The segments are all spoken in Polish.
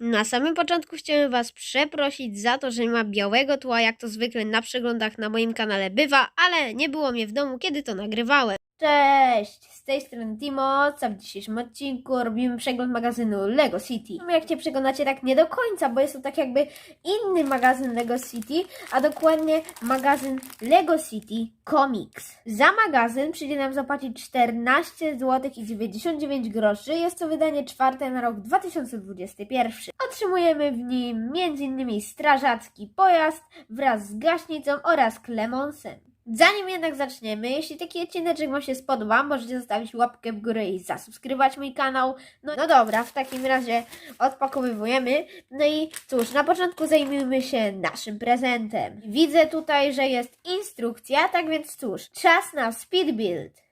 Na samym początku chciałem Was przeprosić za to, że nie ma białego tła, jak to zwykle na przeglądach na moim kanale bywa, ale nie było mnie w domu, kiedy to nagrywałem. Cześć, z tej strony Timo, co w dzisiejszym odcinku robimy przegląd magazynu LEGO City. Jak Cię przekonacie, tak nie do końca, bo jest to tak jakby inny magazyn LEGO City, a dokładnie magazyn LEGO City Comics. Za magazyn przyjdzie nam zapłacić 14 zł i 99 groszy, jest to wydanie czwarte na rok 2021. Otrzymujemy w nim m.in. strażacki pojazd wraz z gaśnicą oraz klemonsem. Zanim jednak zaczniemy, jeśli taki odcinek Wam się spodoba, możecie zostawić łapkę w górę i zasubskrybować mój kanał. No, no dobra, w takim razie odpakowywujemy. No i cóż, na początku zajmijmy się naszym prezentem. Widzę tutaj, że jest instrukcja, tak więc cóż, czas na speed build.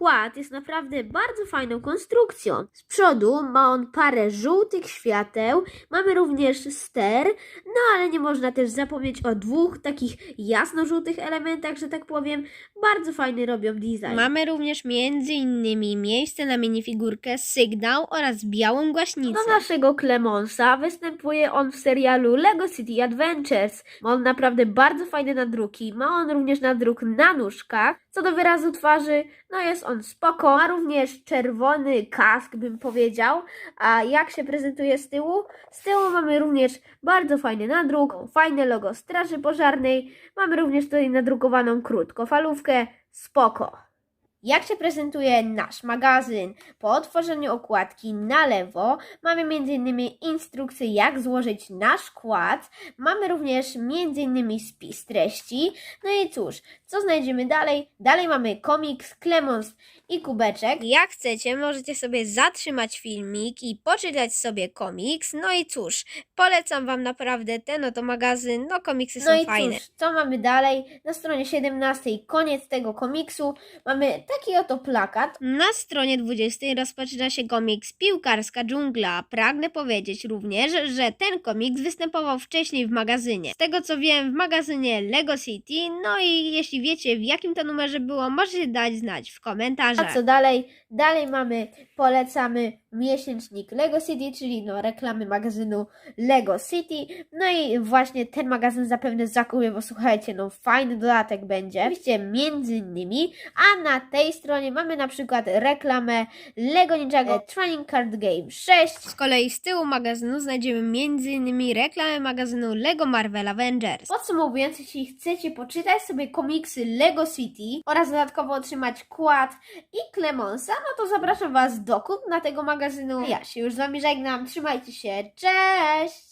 Kład jest naprawdę bardzo fajną konstrukcją. Z przodu ma on parę żółtych świateł, mamy również ster, no ale nie można też zapomnieć o dwóch takich jasno-żółtych elementach, że tak powiem. Bardzo fajny robią design. Mamy również między innymi miejsce na minifigurkę sygnał oraz białą głaśnicę. Do naszego Clemonsa występuje on w serialu Lego City Adventures. Ma on naprawdę bardzo fajne nadruki. Ma on również nadruk na nóżkach. Co do wyrazu twarzy, no jest on spoko. Ma również czerwony kask, bym powiedział. A jak się prezentuje z tyłu? Z tyłu mamy również bardzo fajny nadruk, fajne logo Straży Pożarnej. Mamy również tutaj nadrukowaną krótkofalówkę. Spoko. Jak się prezentuje nasz magazyn? Po otworzeniu okładki na lewo mamy m.in. instrukcję jak złożyć nasz kład. Mamy również m.in. spis treści. No i cóż, co znajdziemy dalej? Dalej mamy komiks, klemons i kubeczek. Jak chcecie, możecie sobie zatrzymać filmik i poczytać sobie komiks. No i cóż, polecam Wam naprawdę ten oto magazyn. No komiksy No są i fajne. cóż, co mamy dalej? Na stronie 17, koniec tego komiksu, mamy taki oto plakat. Na stronie 20 rozpoczyna się komiks Piłkarska dżungla. Pragnę powiedzieć również, że ten komiks występował wcześniej w magazynie. Z tego co wiem, w magazynie Lego City. No i jeśli wiecie w jakim to numerze było, możecie dać znać w komentarzach. A co dalej? Dalej mamy, polecamy miesięcznik Lego City, czyli no reklamy magazynu Lego City. No i właśnie ten magazyn zapewne zakupię, bo słuchajcie, no fajny dodatek będzie. Oczywiście między innymi, a na tej stronie mamy na przykład reklamę Lego Ninjago Training Card Game 6. Z kolei z tyłu magazynu znajdziemy m.in. reklamę magazynu Lego Marvel Avengers. Podsumowując, jeśli chcecie poczytać sobie komiksy Lego City oraz dodatkowo otrzymać kład i Clemonsa, no to zapraszam Was do kup na tego magazynu. Ja się już z Wami żegnam, trzymajcie się, cześć!